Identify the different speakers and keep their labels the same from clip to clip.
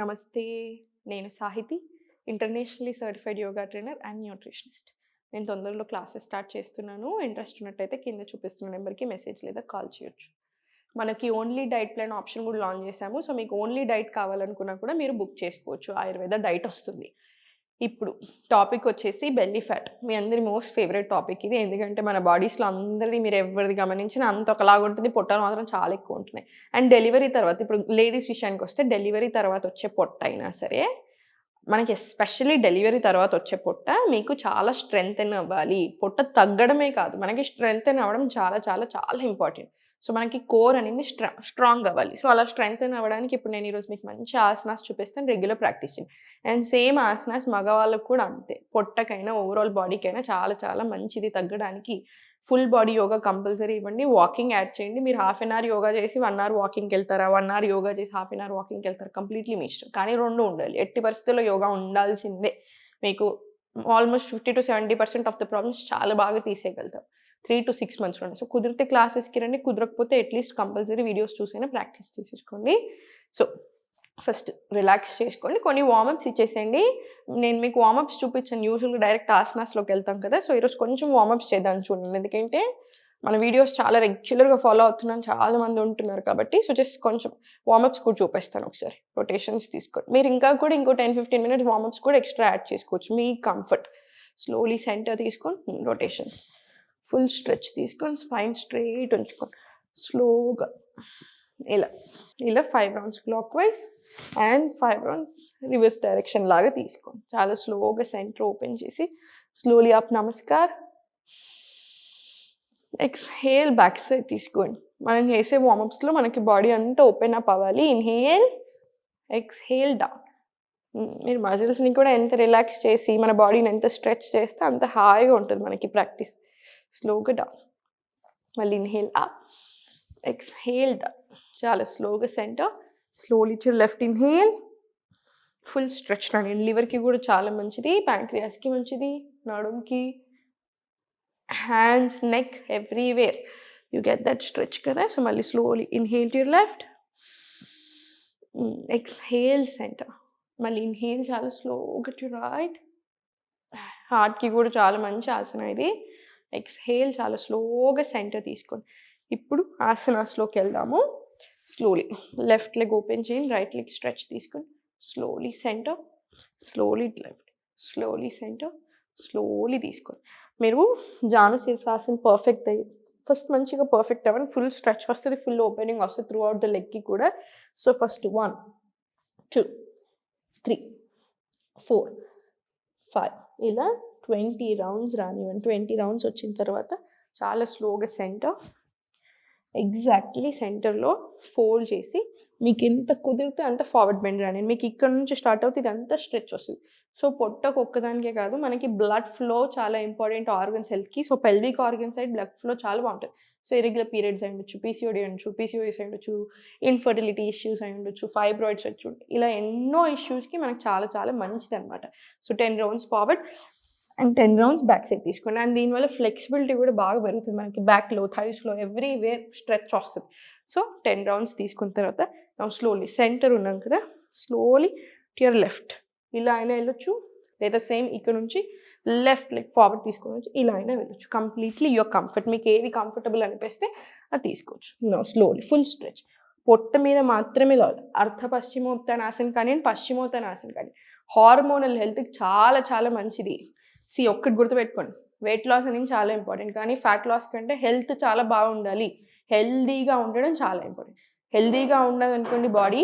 Speaker 1: నమస్తే నేను Sahithi internationally certified yoga trainer and nutritionist. నేను తొందరలో క్లాసెస్ స్టార్ట్ చేస్తున్నాను. ఇంట్రెస్ట్ ఉన్నట్టయితే కింద చూపిస్తున్న నెంబర్కి మెసేజ్ లేదా కాల్ చేయొచ్చు. మనకి ఓన్లీ డైట్ ప్లాన్ ఆప్షన్ కూడా లాంచ్ చేశాము. సో మీకు ఓన్లీ డైట్ కావాలనుకున్నా కూడా మీరు బుక్ చేసుకోవచ్చు. ఆయుర్వేద డైట్ వస్తుంది. ఇప్పుడు టాపిక్ వచ్చేసి బెల్లీ ఫ్యాట్ మీ అందరి మోస్ట్ ఫేవరెట్ టాపిక్ ఇది. ఎందుకంటే మన బాడీస్లో అందరిది మీరు ఎవరిది గమనించినా అంత ఒకలాగా ఉంటుంది. పొట్టలు మాత్రం చాలా ఎక్కువ ఉంటున్నాయి. అండ్ డెలివరీ తర్వాత ఇప్పుడు లేడీస్ విషయానికి వస్తే డెలివరీ తర్వాత వచ్చే పొట్ట అయినా సరే మనకి ఎస్పెషల్లీ డెలివరీ తర్వాత వచ్చే పొట్ట మీకు చాలా స్ట్రెంగ్త్ అవ్వాలి. పొట్ట తగ్గడమే కాదు. మనకి స్ట్రెంగ్త్ అవ్వడం చాలా చాలా చాలా ఇంపార్టెంట్ సో మనకి కోర్ అనేది స్ట్రా స్ట్రాంగ్ అవ్వాలి. సో అలా స్ట్రెంగ్త్ అవ్వడానికి ఇప్పుడు నేను ఈరోజు మీకు మంచి ఆసనాస్ చూపిస్తాను. రెగ్యులర్ ప్రాక్టీస్ చేయండి. అండ్ సేమ్ ఆసనాస్ మగవాళ్ళకు కూడా అంతే. పొట్టకైనా ఓవరాల్ బాడీకైనా చాలా చాలా మంచిది తగ్గడానికి. ఫుల్ బాడీ యోగా కంపల్సరీ ఇవ్వండి. వాకింగ్ యాడ్ చేయండి. మీరు హాఫ్ అన్ అవర్ యోగా చేసి వన్ అవర్ వాకింగ్కి వెళ్తారా? వన్ అవర్ యోగా చేసి హాఫ్ అన్ అవర్ వాకింగ్కి వెళ్తారా? కంప్లీట్లీ మీ ఇష్టం. కానీ రెండు ఉండాలి. ఎట్టి పరిస్థితుల్లో యోగా ఉండాల్సిందే. మీకు almost fifty to seventy percent of the problems చాలా బాగా తీసేయగలుగుతాం. త్రీ టు సిక్స్ మంత్స్ ఉండండి సో కుదిరితే క్లాసెస్కి రండి కుదరకపోతే అట్లీస్ట్ కంపల్సరీ వీడియోస్ చూసైనా ప్రాక్టీస్ చేసేసుకోండి. సో ఫస్ట్ రిలాక్స్ చేసుకోండి. కొన్ని వార్మప్స్ ఇచ్చేసేయండి. నేను మీకు వార్మప్స్ చూపించాను. యూజువల్గా డైరెక్ట్ ఆసనాస్లోకి వెళ్తాం కదా సో ఈరోజు కొంచెం వార్మప్స్ చేద్దాం చూడండి. ఎందుకంటే మన వీడియోస్ చాలా రెగ్యులర్గా ఫాలో అవుతున్నాను. చాలా మంది ఉంటున్నారు కాబట్టి సో జస్ట్ కొంచెం వార్మప్స్ కూడా చూపిస్తాను ఒకసారి. రొటేషన్స్ తీసుకోండి. మీరు ఇంకా కూడా ఇంకో టెన్ ఫిఫ్టీన్ మినిట్స్ వార్మప్స్ కూడా ఎక్స్ట్రా యాడ్ చేసుకోవచ్చు. మీ కంఫర్ట్ స్లోలీ సెంటర్ తీసుకొని రొటేషన్స్ ఫుల్ స్ట్రెచ్ తీసుకొని స్పైన్ స్ట్రైట్ ఉంచుకోండి స్లోగా. ఇలా. ఇలా five rounds clockwise and five rounds reverse direction లాగా తీసుకోండి చాలా స్లోగా సెంటర్ ఓపెన్ చేసి slowly up namaskar. Exhale back side తీసుకోండి. మనం చేసే వార్మప్స్లో మనకి బాడీ అంతా ఓపెన్ అప్ అవ్వాలి. Inhale exhale down. మీరు మజిల్స్ని కూడా ఎంత రిలాక్స్ చేసి మన బాడీని ఎంత స్ట్రెచ్ చేస్తే అంత హాయిగా ఉంటుంది మనకి ప్రాక్టీస్. స్లోగా డౌన్ మళ్ళీ ఇన్హేల్ అప్ ఎక్స్హేల్ డౌన్ చాలా స్లోగా centre slowly to left inhale full stretch అండి లివర్కి కూడా చాలా మంచిది. ప్యాంక్రియాస్కి మంచిది. నడుంకి hands neck everywhere you get that stretch కదా? సో మళ్ళీ slowly inhale to your left exhale centre మళ్ళీ ఇన్హేల్ చాలా స్లోగా టు రైట్ హార్ట్కి కూడా చాలా మంచి ఆసనం ఇది. ఎక్స్హేల్ చాలా స్లోగా సెంటర్ తీసుకోండి ఇప్పుడు ఆసనాస్లోకి వెళ్దాము. స్లోలీ లెఫ్ట్ లెగ్ ఓపెన్ చేయండి రైట్ లెగ్ స్ట్రెచ్ తీసుకొని slowly centre slowly left slowly centre slowly తీసుకోండి మీరు జాను శీర్షాసన్ పర్ఫెక్ట్ అయ్యి ఫస్ట్ మంచిగా పర్ఫెక్ట్ అవ్వండి. ఫుల్ స్ట్రెచ్ వస్తుంది ఫుల్ ఓపెనింగ్ వస్తుంది త్రూ అవుట్ ద లెగ్కి కూడా. So first one two three four five ఇలా ట్వంటీ రౌండ్స్ రానివ్వండి. ట్వంటీ రౌండ్స్ వచ్చిన తర్వాత చాలా స్లోగా సెంటర్ ఎగ్జాక్ట్లీ సెంటర్లో ఫోల్డ్ చేసి మీకు ఎంత కుదిరితే అంత ఫార్వర్డ్ బెండ్ రాని మీకు ఇక్కడ నుంచి స్టార్ట్ అవుతుంది ఇదంతా స్ట్రెచ్ వస్తుంది. సో పొట్టకు ఒక్కదానికే కాదు మనకి బ్లడ్ ఫ్లో చాలా ఇంపార్టెంట్ ఆర్గన్స్ హెల్త్కి. So pelvic organ side blood flow చాలా బాగుంటుంది. సో ఇరెగ్యులర్ పీరియడ్స్ అయి ఉండొచ్చు పీసీఓడి అయి ఉండొచ్చు పీసీఓఎస్ అయి ఉండొచ్చు ఇన్ఫర్టిలిటీ ఇష్యూస్ అయి ఉండొచ్చు ఫైబ్రాయిడ్స్ వచ్చు ఇలా ఎన్నో ఇష్యూస్కి మనకు చాలా చాలా మంచిది అనమాట so ten rounds forward. And ten rounds back side తీసుకోండి అండ్ దీనివల్ల ఫ్లెక్సిబిలిటీ కూడా బాగా పెరుగుతుంది మనకి. బ్యాక్లో థైస్లో ఎవ్రీ వేర్ స్ట్రెచ్ వస్తుంది. సో టెన్ రౌండ్స్ తీసుకున్న తర్వాత స్లోలీ సెంటర్ ఉన్నాం కదా స్లోలీ టియర్ లెఫ్ట్ ఇలా అయినా వెళ్ళొచ్చు. లేదా సేమ్ ఇక్కడ నుంచి లెఫ్ట్ లెగ్ ఫార్వర్డ్ తీసుకొని వచ్చి ఇలా అయినా వెళ్ళొచ్చు. కంప్లీట్లీ యువర్ కంఫర్ట్ మీకు ఏది కంఫర్టబుల్ అనిపిస్తే అది తీసుకోవచ్చు. నో స్లోలీ ఫుల్ స్ట్రెచ్ పొట్ట మీద మాత్రమే లాదు అర్ధ పశ్చిమోత్తనాసన్ కానీ పశ్చిమోత్తనాసన్ కానీ హార్మోనల్ హెల్త్కి చాలా చాలా మంచిది. సి ఒక్కటి గుర్తుపెట్టుకోండి. వెయిట్ లాస్ అనేది చాలా ఇంపార్టెంట్ కానీ ఫ్యాట్ లాస్ కంటే హెల్త్ చాలా బాగుండాలి. హెల్దీగా ఉండడం చాలా ఇంపార్టెంట్ హెల్దీగా ఉండదు అనుకోండి బాడీ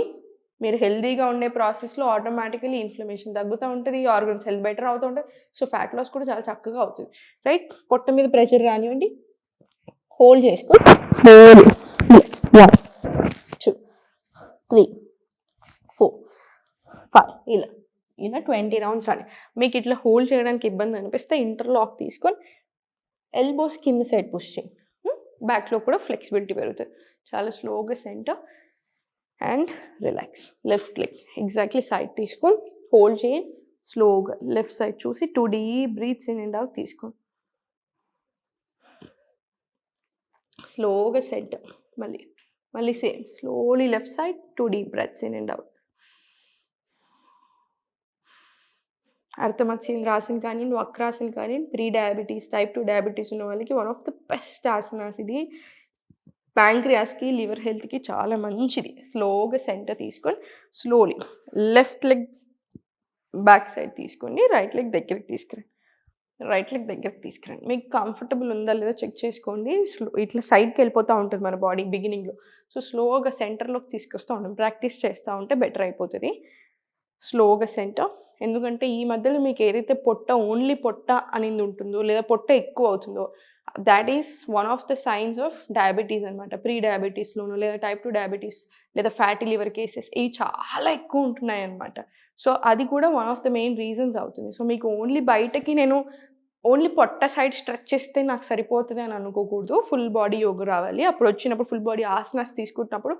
Speaker 1: మీరు హెల్దీగా ఉండే ప్రాసెస్లో ఆటోమేటికలీ ఇన్ఫ్లమేషన్ తగ్గుతూ ఉంటుంది ఆర్గన్స్ హెల్త్ బెటర్ అవుతూ ఉంటుంది. సో ఫ్యాట్ లాస్ కూడా చాలా చక్కగా అవుతుంది. రైట్ పొట్ట మీద ప్రెషర్ రానివ్వండి. హోల్డ్ చేసుకో. One two three four five ఇలా. ఇలా ట్వంటీ రౌండ్స్ అని మీకు ఇట్లా హోల్డ్ చేయడానికి ఇబ్బంది అనిపిస్తే ఇంటర్లాక్ తీసుకొని ఎల్బోస్ కింద సైడ్ పుష్ చేయి. బ్యాక్లో కూడా ఫ్లెక్సిబిలిటీ పెరుగుతుంది. చాలా స్లోగా centre and relax left leg exactly side తీసుకొని హోల్డ్ చేయండి స్లోగా లెఫ్ట్ సైడ్ చూసి two deep breaths in and out తీసుకోండి స్లోగా సెంటర్ మళ్ళీ మళ్ళీ same slowly left side two deep breaths in and out Ardhamatsyendra asan కానీ వక్రాసన్ కానీ pre diabetes type two diabetes ఉన్న వాళ్ళకి one of the best asanas ఇది. ప్యాంక్రియాస్కి లివర్ హెల్త్కి చాలా మంచిది. స్లోగా సెంటర్ తీసుకొని slowly left leg back side తీసుకోండి రైట్ లెగ్ దగ్గరికి తీసుకురండి. రైట్ లెగ్ దగ్గరికి తీసుకురండి. మీకు కంఫర్టబుల్ ఉందా లేదా చెక్ చేసుకోండి. స్లో ఇట్లా సైడ్కి వెళ్ళిపోతూ ఉంటుంది మన బాడీ బిగినింగ్లో సో స్లోగా సెంటర్లోకి తీసుకొస్తూ ఉంటాం ప్రాక్టీస్ చేస్తూ ఉంటే బెటర్ అయిపోతుంది. స్లోగా సెంటర్ ఎందుకంటే ఈ మధ్యలో మీకు ఏదైతే పొట్ట ఓన్లీ పొట్ట అనేది ఉంటుందో లేదా పొట్ట ఎక్కువ అవుతుందో that is one of the signs of diabetes అనమాట ప్రీ డయాబెటీస్లోను లేదా టైప్ టూ డయాబెటీస్ లేదా ఫ్యాటీ లివర్ కేసెస్ ఇవి చాలా ఎక్కువ ఉంటున్నాయి అనమాట సో అది కూడా one of the main reasons అవుతుంది. సో మీకు ఓన్లీ బయటకి నేను ఓన్లీ పొట్ట సైడ్ స్ట్రెచ్ చేస్తే నాకు సరిపోతుంది అని అనుకోకూడదు. ఫుల్ బాడీ యోగ రావాలి. అప్పుడు వచ్చినప్పుడు ఫుల్ బాడీ ఆసనాస్ తీసుకుంటున్నప్పుడు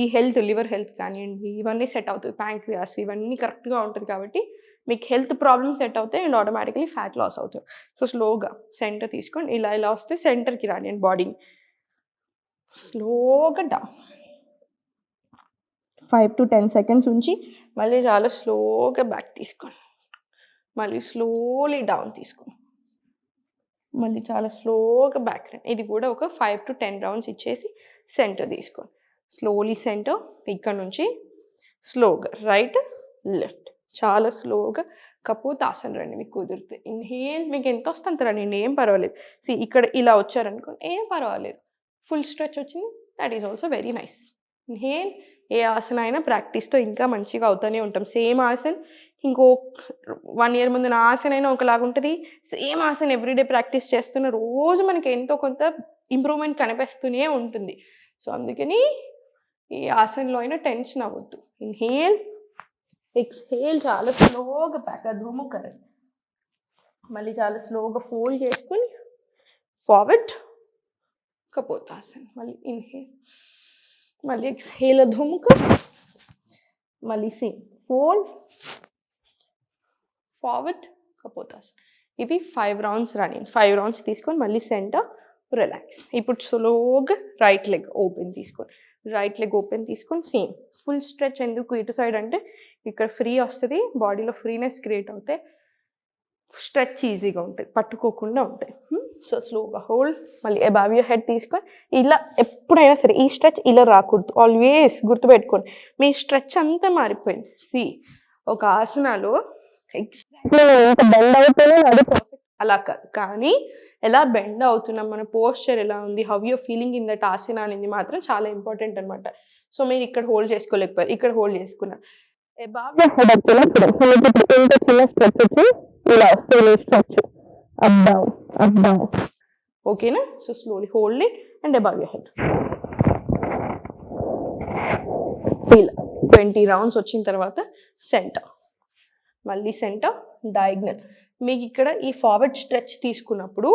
Speaker 1: ఈ హెల్త్ లివర్ హెల్త్ కానివ్వండి ఇవన్నీ సెట్ అవుతుంది. ప్యాంక్రియాస్ ఇవన్నీ కరెక్ట్గా ఉంటుంది కాబట్టి మీకు హెల్త్ ప్రాబ్లమ్స్ సెట్ అవుతాయి అండ్ ఆటోమేటికలీ ఫ్యాట్ లాస్ అవుతుంది సో స్లోగా సెంటర్ తీసుకొని ఇలా ఇలా వస్తే సెంటర్కి రాని బాడీని స్లోగా down five to ten seconds ఉంచి మళ్ళీ చాలా స్లోగా బ్యాక్ తీసుకోండి. మళ్ళీ స్లోలీ డౌన్ తీసుకోండి. మళ్ళీ చాలా స్లోగా బ్యాక్ రండి ఇది కూడా ఒక ఫైవ్ టు టెన్ రౌండ్స్ ఇచ్చేసి సెంటర్ తీసుకోండి. స్లోలీ సెంటర్ ఇక్కడ నుంచి స్లోగా రైట్ లెఫ్ట్ చాలా స్లోగా కపోతే ఆసన రండి మీకు కుదిరితే. ఇన్హేల్ మీకు ఎంత వస్తుంది అంత రండి ఏం పర్వాలేదు. సి ఇక్కడ ఇలా వచ్చారనుకోండి ఏం పర్వాలేదు. ఫుల్ స్ట్రెచ్ వచ్చింది that is also very nice inhale ఏ ఆసన అయినా ప్రాక్టీస్తో ఇంకా మంచిగా అవుతూనే ఉంటాం. సేమ్ ఆసన్ ఇంకో వన్ ఇయర్ ముందు నా ఆసన అయినా ఒకలాగా ఉంటుంది. సేమ్ ఆసన్ ఎవ్రీడే ప్రాక్టీస్ చేస్తున్న రోజు మనకి ఎంతో కొంత ఇంప్రూవ్మెంట్ కనిపిస్తూనే ఉంటుంది. సో అందుకని ఈ ఆసనలో అయినా టెన్షన్ అవ్వద్దు. ఇన్హేల్ ఎక్స్హేల్ చాలా స్లోగా బ్యాక్ అధూము కరెంట్ మళ్ళీ చాలా స్లోగా ఫోల్డ్ చేసుకొని ఫార్వర్డ్ కపోతాసన్ మళ్ళీ ఇన్హేల్ మళ్ళీ ఎక్స్హేల్ అధూముక మళ్ళీ సేమ్ ఫోల్డ్ ఫార్వర్డ్ కపోతాసన్ ఇది five rounds running. Five rounds తీసుకొని మళ్ళీ సెంటర్ రిలాక్స్. ఇప్పుడు స్లోగా రైట్ లెగ్ ఓపెన్ తీసుకొని. రైట్ లెగ్ ఓపెన్ తీసుకొని సేమ్ ఫుల్ స్ట్రెచ్ ఎందుకు? ఇటు సైడ్ అంటే ఇక్కడ ఫ్రీ వస్తుంది బాడీలో ఫ్రీనెస్ క్రియేట్ అవుతాయి. స్ట్రెచ్ ఈజీగా ఉంటుంది పట్టుకోకుండా ఉంటాయి. సో స్లోగా హోల్డ్ మళ్ళీ అబావ్ యూ హెడ్ తీసుకొని ఇలా ఎప్పుడైనా సరే ఈ స్ట్రెచ్ ఇలా రాకూడదు. ఆల్వేస్ గుర్తుపెట్టుకోండి. మీ స్ట్రెచ్ అంతా మారిపోయింది. సి ఒక ఆసనాలో ఎగ్జాక్ట్లీ ఎంత బెండ్ అయిపోయినా అది అలా కాదు కానీ ఎలా బెండ్ అవుతున్నాం మన పోస్చర్ ఎలా ఉంది how you feeling in that asana అనేది మాత్రం చాలా ఇంపార్టెంట్ అనమాట సో మీరు ఇక్కడ హోల్డ్ చేసుకోలేకపోయారు ఇక్కడ హోల్డ్ చేసుకున్నారు అబావ్ హెడ్ వచ్చినప్పుడు మనకి ఇప్పుడు ఇంత చిన్న స్ట్రెచ్ వచ్చి ఇలా వస్తుంది stretch. Up down up down ఓకేనా? So slowly hold it and above your head ఇలా ట్వంటీ రౌండ్స్ వచ్చిన తర్వాత సెంటర్. మళ్ళీ సెంటర్ డయాగ్నల్ మీకు ఇక్కడ ఈ ఫార్వర్డ్ స్ట్రెచ్ తీసుకున్నప్పుడు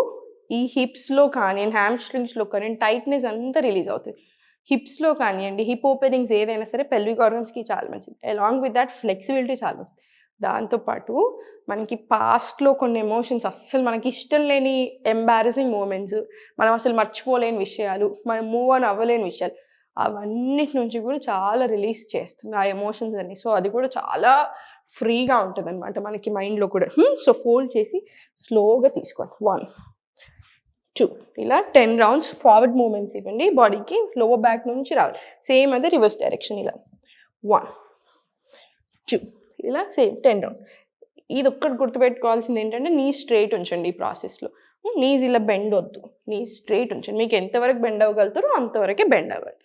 Speaker 1: ఈ హిప్స్లో కానీ హ్యామ్స్ట్రింగ్స్లో కానీ టైట్నెస్ అంతా రిలీజ్ అవుతుంది. హిప్స్లో కానివ్వండి హిప్ ఓపెనింగ్స్ ఏదైనా సరే పెల్విక్ ఆర్గన్స్కి చాలా మంచిది. అలాంగ్ విత్ దట్ ఫ్లెక్సిబిలిటీ చాలా మంచిది దాంతోపాటు మనకి పాస్ట్లో కొన్ని ఎమోషన్స్ అస్సలు మనకి ఇష్టం లేని ఎంబారసింగ్ మూమెంట్స్ మనం అసలు మర్చిపోలేని విషయాలు మనం మూవ్ ఆన్ అవ్వలేని విషయాలు అవన్నిటి నుంచి కూడా చాలా రిలీజ్ చేస్తుంది ఆ ఎమోషన్స్ అన్ని. సో అది కూడా చాలా ఫ్రీగా ఉంటుంది అనమాట మనకి మైండ్లో కూడా. సో ఫోల్డ్ చేసి స్లోగా తీసుకోండి వన్ టూ ఇలా టెన్ రౌండ్స్ ఫార్వర్డ్ మూమెంట్స్ ఇవ్వండి బాడీకి. లోవర్ బ్యాక్ నుంచి రావాలి. సేమ్ అదే రివర్స్ డైరెక్షన్ ఇలా. వన్ టూ ఇలా సేమ్ టెన్ రౌండ్. ఇది ఒక్కటి గుర్తుపెట్టుకోవాల్సింది ఏంటంటే నీ స్ట్రైట్ ఉంచండి ఈ ప్రాసెస్లో. నీజ్ ఇలా బెండ్ వద్దు. నీ స్ట్రైట్ ఉంచండి. మీకు ఎంతవరకు బెండ్ అవ్వగలుగుతారో అంతవరకే బెండ్ అవ్వాలి.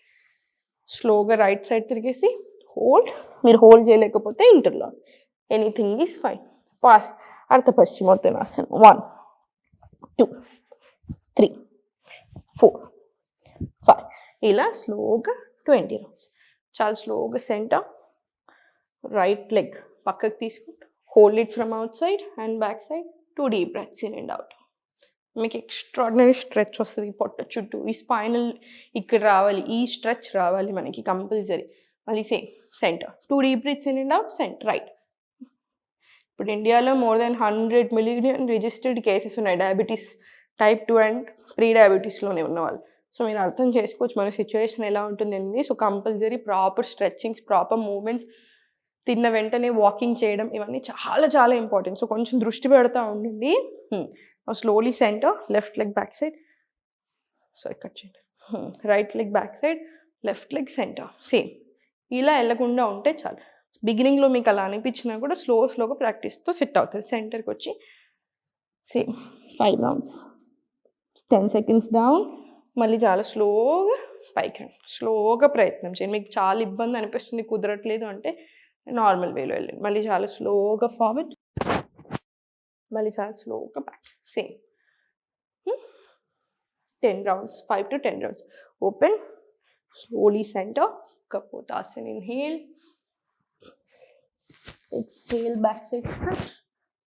Speaker 1: స్లోగా రైట్ సైడ్ తిరిగేసి హోల్డ్ మీరు హోల్డ్ చేయలేకపోతే ఇంటర్లో. ఎనీథింగ్ ఈజ్ ఫైన్ పాస్ అర్థ పశ్చిమోత్తనాసనం one two three four five ఇలా స్లోగా ట్వంటీ రౌండ్స్ చాలా స్లోగా సెంటర్ రైట్ లెగ్ పక్కకు తీసుకుంటూ hold it from outside and back side two deep breaths in and out మీకు ఎక్స్ట్రాడినరీ స్ట్రెచ్ వస్తుంది పొట్ట చుట్టూ. ఈ స్పైనల్ ఇక్కడ రావాలి ఈ స్ట్రెచ్ రావాలి మనకి కంపల్సరీ మళ్ళీ same centre two deep breaths in and out centre right ఇప్పుడు ఇండియాలో more than hundred million registered cases ఉన్నాయి. Diabetes type two and pre డయాబెటీస్లోనే ఉన్నవాళ్ళు సో మీరు అర్థం చేసుకోవచ్చు మన సిచ్యువేషన్ ఎలా ఉంటుందండి so compulsory proper stretchings proper movements తిన్న వెంటనే వాకింగ్ చేయడం ఇవన్నీ చాలా చాలా ఇంపార్టెంట్ సో కొంచెం దృష్టి పెడతా ఉండండి. Slowly centre left leg back side so ఇక్కడ చేయండి. Right leg back side left leg centre same ఇలా వెళ్ళకుండా ఉంటే చాలు. బిగినింగ్లో మీకు అలా అనిపించినా కూడా స్లో స్లోగా ప్రాక్టీస్తో సెట్ అవుతుంది సెంటర్కి వచ్చి same five rounds. Ten seconds down మళ్ళీ చాలా స్లోగా పైకి స్లోగా ప్రయత్నం చేయండి. మీకు చాలా ఇబ్బంది అనిపిస్తుంది కుదరట్లేదు అంటే నార్మల్ వేలో వెళ్ళండి. మళ్ళీ చాలా స్లోగా ఫార్వర్డ్. మళ్ళీ చాలా స్లోగా back. Same. Ten rounds. Five to ten rounds. Open. Slowly centre. Kapotasan inhale exhale back side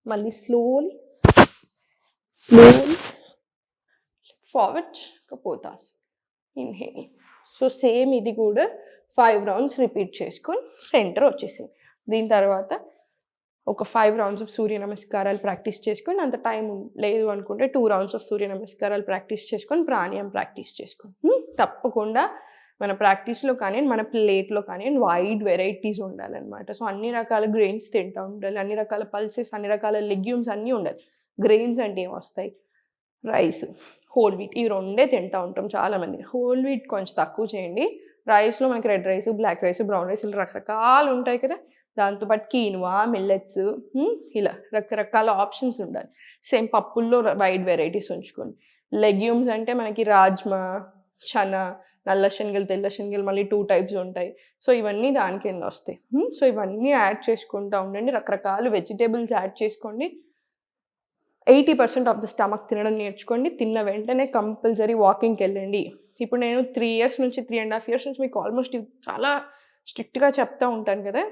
Speaker 1: మళ్ళీ slowly slowly forward Kapotasan inhale so same ఇది కూడా ఫైవ్ రౌండ్స్ రిపీట్ చేసుకొని సెంటర్ వచ్చేసింది. దీని తర్వాత ఒక ఫైవ్ రౌండ్స్ ఆఫ్ సూర్య నమస్కారాలు ప్రాక్టీస్ చేసుకొని అంత టైం లేదు అనుకుంటే టూ రౌండ్స్ ఆఫ్ సూర్య నమస్కారాలు ప్రాక్టీస్ చేసుకొని ప్రాణాయామం ప్రాక్టీస్ చేసుకొని. తప్పకుండా మన ప్రాక్టీస్లో కానీ మన ప్లేట్లో కానీ వైడ్ వెరైటీస్ ఉండాలన్నమాట. సో అన్ని రకాల గ్రెయిన్స్ తింటూ ఉండాలి. అన్ని రకాల పల్సెస్ అన్ని రకాల లెగ్యూమ్స్ అన్నీ ఉండాలి. గ్రెయిన్స్ అంటే ఏం వస్తాయి రైస్ హోల్ వీట్ ఇవి రెండే తింటూ ఉంటాం చాలామంది. హోల్ వీట్ కొంచెం తక్కువ చేయండి. రైస్లో మనకి red rice black rice brown rice ఇలా రకరకాలు ఉంటాయి కదా. దాంతోపాటు కీనువా మిల్లెట్స్ ఇలా రకరకాల ఆప్షన్స్ ఉండాలి. సేమ్ పప్పుల్లో వైడ్ వెరైటీస్ ఉంచుకోండి. లెగ్యూమ్స్ అంటే మనకి రాజ్మా చనా నల్ల శనగలు తెల్ల శనగలు మళ్ళీ టూ టైప్స్ ఉంటాయి. సో ఇవన్నీ దాని కింద వస్తాయి. Hmm? సో ఇవన్నీ యాడ్ చేసుకుంటూ ఉండండి. రకరకాల వెజిటేబుల్స్ యాడ్ చేసుకోండి. Eighty percent of the stomach తినడం నేర్చుకోండి. తిన్న వెంటనే కంపల్సరీ వాకింగ్కి వెళ్ళండి. ఇప్పుడు నేను త్రీ ఇయర్స్ నుంచి త్రీ అండ్ హాఫ్ ఇయర్స్ నుంచి మీకు ఆల్మోస్ట్ చాలా స్ట్రిక్ట్గా చెప్తూ ఉంటాను కదా.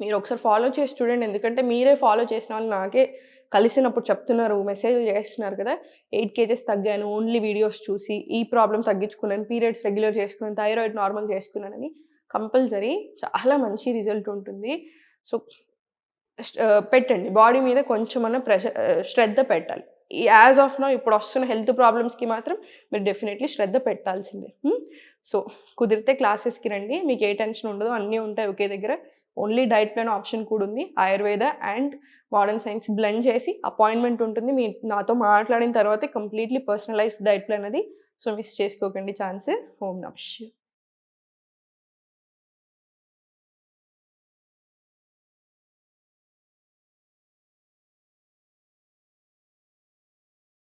Speaker 1: మీరు ఒకసారి ఫాలో చేసి చూడండి. ఎందుకంటే మీరే ఫాలో చేసిన వాళ్ళు నాకే కలిసినప్పుడు చెప్తున్నారు మెసేజ్ చేస్తున్నారు కదా ఎయిట్ కేజెస్ తగ్గాను ఓన్లీ వీడియోస్ చూసి ఈ ప్రాబ్లం తగ్గించుకున్నాను పీరియడ్స్ రెగ్యులర్ చేసుకున్నాను థైరాయిడ్ నార్మల్ చేసుకున్నానని కంపల్సరీ చాలా మంచి రిజల్ట్ ఉంటుంది. సో uh, పెట్టండి. బాడీ మీద కొంచెమన్నా ప్రెషర్ uh, శ్రద్ధ పెట్టాలి. యాజ్ ఆఫ్ నో ఇప్పుడు వస్తున్న హెల్త్ ప్రాబ్లమ్స్కి మాత్రం మీరు డెఫినెట్లీ శ్రద్ధ పెట్టాల్సిందే. Hmm? సో కుదిరితే క్లాసెస్కి రండి. మీకు ఏ టెన్షన్ ఉండదు అన్నీ ఉంటాయి ఒకే దగ్గర. ఓన్లీ డైట్ ప్లాన్ ఆప్షన్ కూడా ఉంది. Ayurveda and modern science blend చేసి అపాయింట్మెంట్ ఉంటుంది. మీ నాతో మాట్లాడిన తర్వాతే కంప్లీట్లీ పర్సనలైజ్డ్ డైట్ ప్లాన్ అది. సో మిస్ చేసుకోకండి ఛాన్స్. హోమ్ నమస్